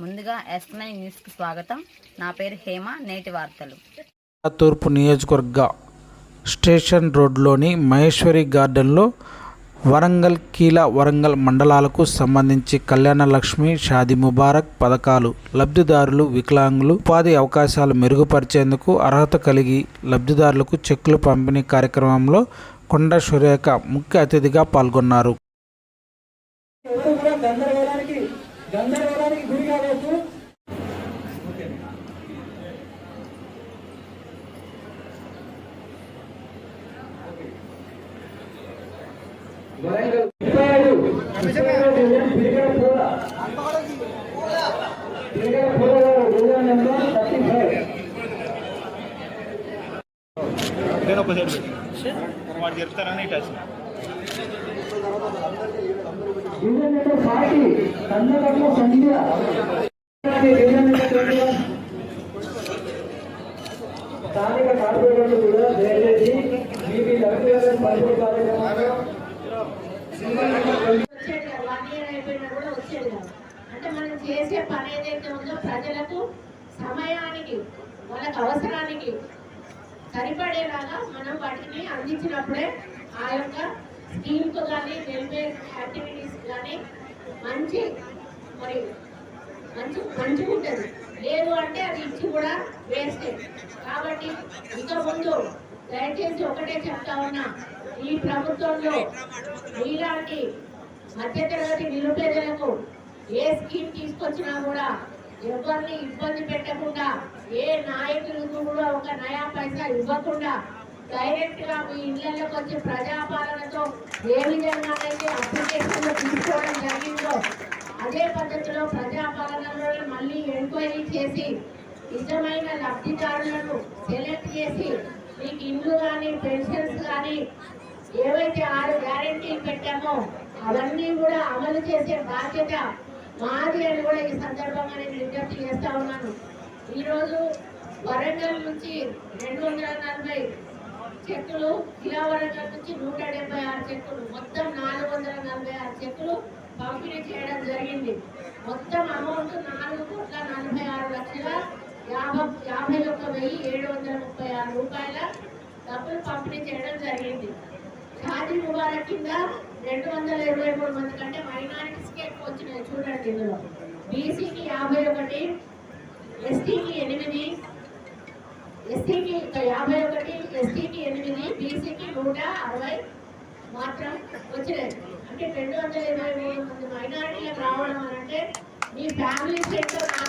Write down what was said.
ముందుగా yes nine న్యూస్కి స్వాగతం. నా పేరు హేమ నేటి వార్తలు. తూర్పు నియోజకవర్గ స్టేషన్ రోడ్లోని మహేశ్వరి గార్డెన్లో వరంగల్ కీల వరంగల్ మండలాలకు సంబంధించి కళ్యాణ లక్ష్మి షాది ముబారక్ పథకాలు లబ్ధిదారులు వికలాంగులు ఉపాధి అవకాశాలు మెరుగుపరిచేందుకు అర్హత కలిగి లబ్ధిదారులకు చెక్కులు పంపిణీ కార్యక్రమంలో కొండ సురేఖ ముఖ్య అతిథిగా పాల్గొన్నారు. Number thirty five. నేను ఒక సైడ్ వాడు చెప్తారని ఇటు సంధ్య. స్థానిక కార్పొరేటర్లు కూడా దయచేసి కార్యక్రమంలో అంటే మనం చేసే పని ఏదైతే ఉందో ప్రజలకు సమయానికి వాళ్ళకి అవసరానికి సరిపడేలాగా మనం వాటిని అందించినప్పుడే ఆ యొక్క స్కీమ్కు కానీ వెల్ఫేర్ యాక్టివిటీస్ కానీ మంచి మరి మంచి మంచిగా ఉంటుంది లేదు అంటే అది ఇచ్చి కూడా వేస్తే కాబట్టి ఇంతకుముందు దయచేసి ఒకటే చెప్తా ఉన్నా ఈ ప్రభుత్వంలో మీలాంటి మధ్యతరగతి నిరుపేదలకు ఏ స్కీమ్ తీసుకొచ్చినా కూడా ఎవరిని ఇబ్బంది పెట్టకుండా ఏ నాయకులకు కూడా ఒక నయా పైసా ఇవ్వకుండా డైరెక్ట్గా మీ ఇళ్ళలోకి వచ్చి ప్రజాపాలనతో ఏ విధంగానైతే అప్లికేషన్లు తీసుకోవడం జరిగిందో అదే పద్ధతిలో ప్రజాపాలనలో మళ్ళీ ఎంక్వైరీ చేసి నిజమైన లబ్ధిదారులను సెలెక్ట్ చేసి మీకు ఇండ్లు కానీ పెన్షన్స్ కానీ ఏవైతే ఆరు గ్యారంటీలు పెట్టామో అవన్నీ కూడా అమలు చేసే బాధ్యత మాది అని కూడా ఈ సందర్భంగా నేను విజ్ఞప్తి చేస్తా ఉన్నాను. ఈరోజు వరంగల్ నుంచి రెండు వందల నలభై చెక్కులు కిలా నుంచి నూట డెబ్బై ఆరు చెక్కులు మొత్తం నాలుగు వందల నలభై ఆరు చెక్కులు పంపిణీ చేయడం జరిగింది. మొత్తం అమౌంట్ నాలుగు కోట్ల నలభై ఆరు లక్షల యాభై యాభై ఒక్క వెయ్యి ఏడు వందల ముప్పై ఆరు రూపాయల డబ్బులు పంపిణీ చేయడం జరిగింది. షాదీ ముబారక్ కింద రెండు వందల ఇరవై మూడు మంది కంటే మైనారిటీస్కి ఎక్కువ వచ్చినాయి చూడండి ఇందులో. బీసీకి యాభై ఒకటి ఎస్టీకి ఎనిమిది ఎస్టీకి యాభై ఒకటి ఎస్టీకి ఎనిమిది బీసీకి నూట అరవై మాత్రం వచ్చినాయి. అంటే రెండు వందల ఇరవై మూడు మంది మైనారిటీలకు రావడం అని అంటే మీ ఫ్యామిలీ సెంటర్ నా